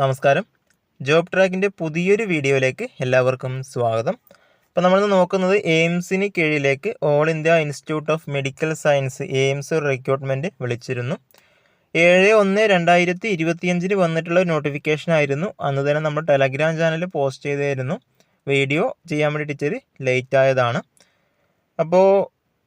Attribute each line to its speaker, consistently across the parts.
Speaker 1: നമസ്കാരം. ജോബ് ട്രാക്കിന്റെ പുതിയൊരു വീഡിയോയിലേക്ക് എല്ലാവർക്കും സ്വാഗതം. അപ്പോൾ നമ്മൾ നോക്കുന്നത് എയിംസിന് കീഴിലേക്ക് all India institute of medical science AIIMS recruitment വിളിച്ചിരുന്നു. ഏഴ് ഒന്ന് രണ്ടായിരത്തി ഇരുപത്തിയഞ്ചിന് വന്നിട്ടുള്ള നോട്ടിഫിക്കേഷൻ ആയിരുന്നു. അന്ന് തന്നെ നമ്മൾ ടെലഗ്രാം ചാനലിൽ പോസ്റ്റ് ചെയ്തായിരുന്നു. വീഡിയോ ചെയ്യാൻ വേണ്ടിയിട്ട് ലേറ്റ് ആയതാണ്. അപ്പോൾ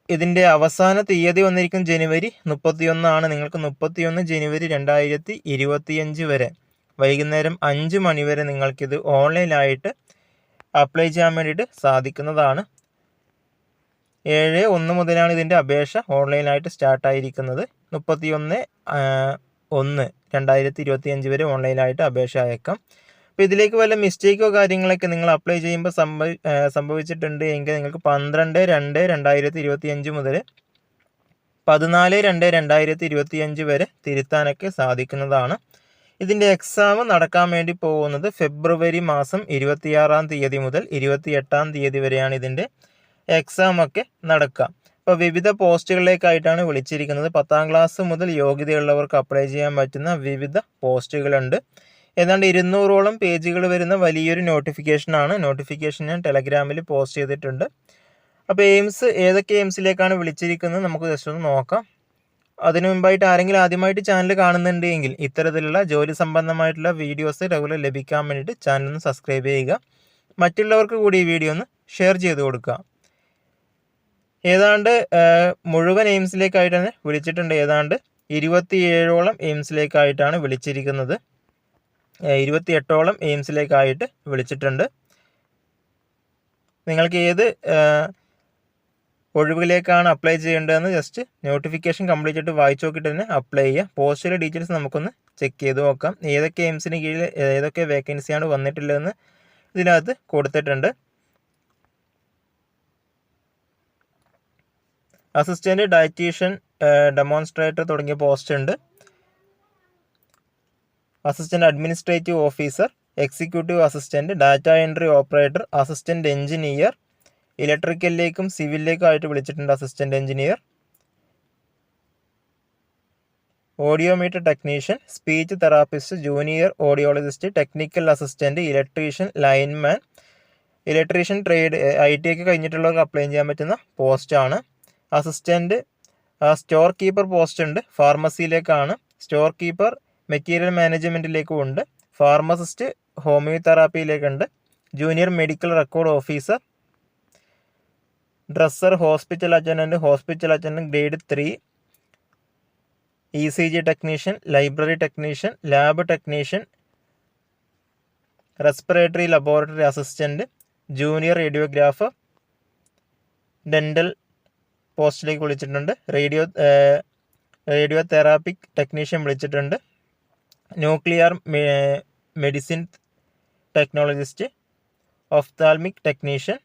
Speaker 1: ഇതിന്റെ അവസാന തീയതി വന്നിരിക്കും ജനുവരി മുപ്പത്തിയൊന്നാണ്. നിങ്ങൾക്ക് മുപ്പത്തിയൊന്ന് ജനുവരി രണ്ടായിരത്തി ഇരുപത്തിയഞ്ച് വരെ. വൈകുന്നേരം അഞ്ച് മണിവരെ നിങ്ങൾക്കിത് ഓൺലൈനായിട്ട് അപ്ലൈ ചെയ്യാൻ വേണ്ടിയിട്ട് സാധിക്കുന്നതാണ്. ഏഴ് ഒന്ന് മുതലാണ് ഇതിന്റെ അപേക്ഷ ഓൺലൈനായിട്ട് സ്റ്റാർട്ടായിരിക്കുന്നത്. മുപ്പത്തിയൊന്ന് ഒന്ന് രണ്ടായിരത്തി ഇരുപത്തി അഞ്ച് വരെ ഓൺലൈനായിട്ട് അപേക്ഷ അയക്കാം. അപ്പോൾ ഇതിലേക്ക് വല്ല മിസ്റ്റേക്കോ കാര്യങ്ങളൊക്കെ നിങ്ങൾ അപ്ലൈ ചെയ്യുമ്പോൾ സംഭവി സംഭവിച്ചിട്ടുണ്ട് എങ്കിൽ നിങ്ങൾക്ക് പന്ത്രണ്ട് രണ്ട് രണ്ടായിരത്തി ഇരുപത്തി അഞ്ച് മുതൽ പതിനാല് രണ്ട് രണ്ടായിരത്തി ഇരുപത്തി അഞ്ച് വരെ തിരുത്താനൊക്കെ സാധിക്കുന്നതാണ്. ഇതിന്റെ എക്സാം നടക്കാൻ വേണ്ടി പോകുന്നത് ഫെബ്രുവരി മാസം ഇരുപത്തിയാറാം തീയതി മുതൽ ഇരുപത്തിയെട്ടാം തീയതി വരെയാണ് ഇതിന്റെ എക്സാം ഒക്കെ നടക്കുക. ഇപ്പോൾ വിവിധ പോസ്റ്റുകളിലേക്കായിട്ടാണ് വിളിച്ചിരിക്കുന്നത്. പത്താം ക്ലാസ് മുതൽ യോഗ്യതയുള്ളവർക്ക് അപ്ലൈ ചെയ്യാൻ പറ്റുന്ന വിവിധ പോസ്റ്റുകളുണ്ട്. ഏതാണ്ട് ഇരുന്നൂറോളം പേജുകൾ വരുന്ന വലിയൊരു നോട്ടിഫിക്കേഷനാണ് നോട്ടിഫിക്കേഷൻ ഞാൻ ടെലഗ്രാമിൽ പോസ്റ്റ് ചെയ്തിട്ടുണ്ട്. അപ്പോൾ എയിംസ് ഏതൊക്കെ എയിംസിലേക്കാണ് വിളിച്ചിരിക്കുന്നത്? നമുക്ക് ജസ്റ്റ് ഒന്ന് നോക്കാം. അതിനു മുമ്പായിട്ട് ആരെങ്കിലും ആദ്യമായിട്ട് ചാനൽ കാണുന്നുണ്ട് എങ്കിൽ ഇത്തരത്തിലുള്ള ജോലി സംബന്ധമായിട്ടുള്ള വീഡിയോസ് റെഗുലർ ലഭിക്കാൻ വേണ്ടിയിട്ട് ചാനൽ ഒന്ന് സബ്സ്ക്രൈബ് ചെയ്യുക. മറ്റുള്ളവർക്ക് കൂടി ഈ വീഡിയോ ഒന്ന് ഷെയർ ചെയ്ത് കൊടുക്കുക. ഏതാണ്ട് മുഴുവൻ എയിംസിലേക്കായിട്ടാണ് വിളിച്ചിട്ടുണ്ട്. ഏതാണ്ട് ഇരുപത്തിയേഴോളം എയിംസിലേക്കായിട്ടാണ് വിളിച്ചിരിക്കുന്നത്. ഇരുപത്തിയെട്ടോളം എയിംസിലേക്കായിട്ട് വിളിച്ചിട്ടുണ്ട്. നിങ്ങൾക്ക് ഏത് ഒഴിവിലേക്കാണ് അപ്ലൈ ചെയ്യേണ്ടതെന്ന് ജസ്റ്റ് നോട്ടിഫിക്കേഷൻ കംപ്ലീറ്റ് ആയിട്ട് വായിച്ചു നോക്കിയിട്ട് തന്നെ അപ്ലൈ ചെയ്യുക പോസ്റ്റിലെ ഡീറ്റെയിൽസ് നമുക്കൊന്ന് ചെക്ക് ചെയ്ത് നോക്കാം. ഏതൊക്കെ എയിംസിന് കീഴിൽ ഏതൊക്കെ വേക്കൻസിയാണ് വന്നിട്ടുള്ളതെന്ന് ഇതിനകത്ത് കൊടുത്തിട്ടുണ്ട്. അസിസ്റ്റന്റ് ഡയറ്റീഷ്യൻ ഡെമോൺസ്ട്രേറ്റർ തുടങ്ങിയ പോസ്റ്റ് ഉണ്ട്. Assistant administrative officer executive assistant data entry operator assistant engineer ഇലക്ട്രിക്കലിലേക്കും സിവിലിലേക്കും ആയിട്ട് വിളിച്ചിട്ടുണ്ട് assistant engineer. Audiometer technician speech therapist junior audiologist technical assistant electrician lineman. Electrician trade I T ഒക്കെ കഴിഞ്ഞിട്ടുള്ളവർക്ക് അപ്ലൈ ചെയ്യാൻ പറ്റുന്ന പോസ്റ്റാണ്. അസിസ്റ്റന്റ് സ്റ്റോർ കീപ്പർ പോസ്റ്റ് ഉണ്ട് ഫാർമസിയിലേക്കാണ്. സ്റ്റോർ കീപ്പർ മെറ്റീരിയൽ മാനേജ്മെന്റിലേക്കും ഉണ്ട്. Pharmacist ഹോമിയോതെറാപ്പിയിലേക്കുണ്ട്. Junior medical record officer. Dresser hospital attendant hospital attendant grade three E C G technician library technician lab technician respiratory laboratory assistant junior radiographer dental പോസ്റ്റിലേക്ക് വിളിച്ചിട്ടുണ്ട്. Radio radio തെറാപ്പിക് technician വിളിച്ചിട്ടുണ്ട്. Nuclear medicine technologist ophthalmic technician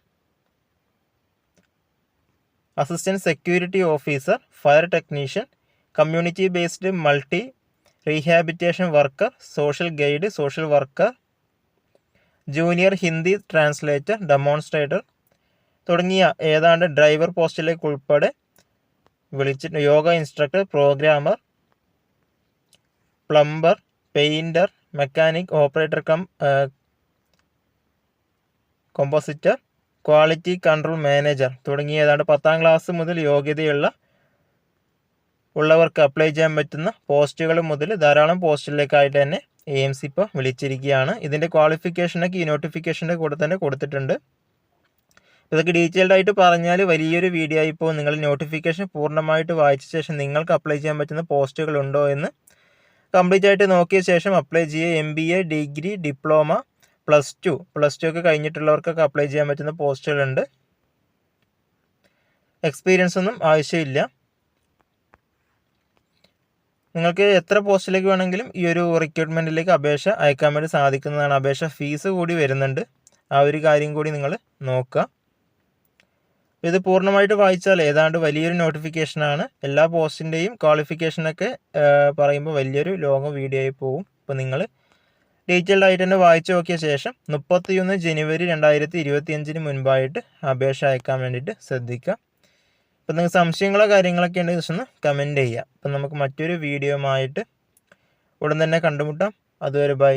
Speaker 1: assistant security officer fire technician community based multi rehabilitation worker social guide social worker junior Hindi translator demonstrator തുടങ്ങിയ ഏതാണ്ട് driver പോസ്റ്റിലേക്ക് ഉൾപ്പെടെ വിളിച്ചിട്ട് yoga instructor programmer plumber painter mechanic operator cum compositor quality control manager തുടങ്ങിയ ഏതാണ്ട് പത്താം class മുതൽ യോഗ്യതയുള്ള ഉള്ളവർക്ക് അപ്ലൈ ചെയ്യാൻ പറ്റുന്ന പോസ്റ്റുകൾ മുതൽ ധാരാളം പോസ്റ്റിലേക്കായിട്ട് തന്നെ എ എം സി ഇപ്പോൾ വിളിച്ചിരിക്കുകയാണ് ഇതിന്റെ ക്വാളിഫിക്കേഷനൊക്കെ ഈ നോട്ടിഫിക്കേഷന്റെ കൂടെ തന്നെ കൊടുത്തിട്ടുണ്ട്. ഇതൊക്കെ ഡീറ്റെയിൽഡ് ആയിട്ട് പറഞ്ഞാൽ വലിയൊരു വീഡിയോ ഇപ്പോൾ നിങ്ങൾ നോട്ടിഫിക്കേഷൻ പൂർണമായിട്ട് വായിച്ച ശേഷം നിങ്ങൾക്ക് അപ്ലൈ ചെയ്യാൻ പറ്റുന്ന പോസ്റ്റുകൾ ഉണ്ടോ എന്ന് കംപ്ലീറ്റ് ആയിട്ട് നോക്കിയ ശേഷം അപ്ലൈ ചെയ്യുക. M B A degree diploma plus two. Plus two ഒക്കെ കഴിഞ്ഞിട്ടുള്ളവർക്കൊക്കെ അപ്ലൈ ചെയ്യാൻ പറ്റുന്ന പോസ്റ്റുകളുണ്ട്. എക്സ്പീരിയൻസ് ഒന്നും ആവശ്യമില്ല. നിങ്ങൾക്ക് എത്ര പോസ്റ്റിലേക്ക് വേണമെങ്കിലും ഈ ഒരു റിക്രൂട്ട്മെന്റിലേക്ക് അപേക്ഷ അയക്കാൻ വേണ്ടി സാധിക്കുന്നതാണ്. അപേക്ഷ ഫീസ് കൂടി വരുന്നുണ്ട്. ആ ഒരു കാര്യം കൂടി നിങ്ങൾ നോക്കുക. ഇത് പൂർണമായിട്ട് വായിച്ചാൽ ഏതാണ്ട് വലിയൊരു നോട്ടിഫിക്കേഷനാണ് എല്ലാ പോസ്റ്റിന്റെയും ക്വാളിഫിക്കേഷനൊക്കെ പറയുമ്പോൾ വലിയൊരു ലോങ് വീഡിയോ ആയി പോകും അപ്പോൾ നിങ്ങൾ ഡീറ്റെയിൽഡ് ആയിട്ട് തന്നെ വായിച്ചു നോക്കിയ ശേഷം മുപ്പത്തിയൊന്ന് ജനുവരി രണ്ടായിരത്തി ഇരുപത്തിയഞ്ചിന് മുൻപായിട്ട് അപേക്ഷ അയക്കാൻ വേണ്ടിയിട്ട് ശ്രദ്ധിക്കുക. അപ്പം നിങ്ങൾക്ക് സംശയങ്ങളോ കാര്യങ്ങളൊക്കെ ഉണ്ടെങ്കിൽ ജസ്റ്റ് ഒന്ന് കമന്റ് ചെയ്യുക. അപ്പം നമുക്ക് മറ്റൊരു വീഡിയോ ആയിട്ട് ഉടൻ തന്നെ കണ്ടുമുട്ടാം. അതുവരെ ബൈ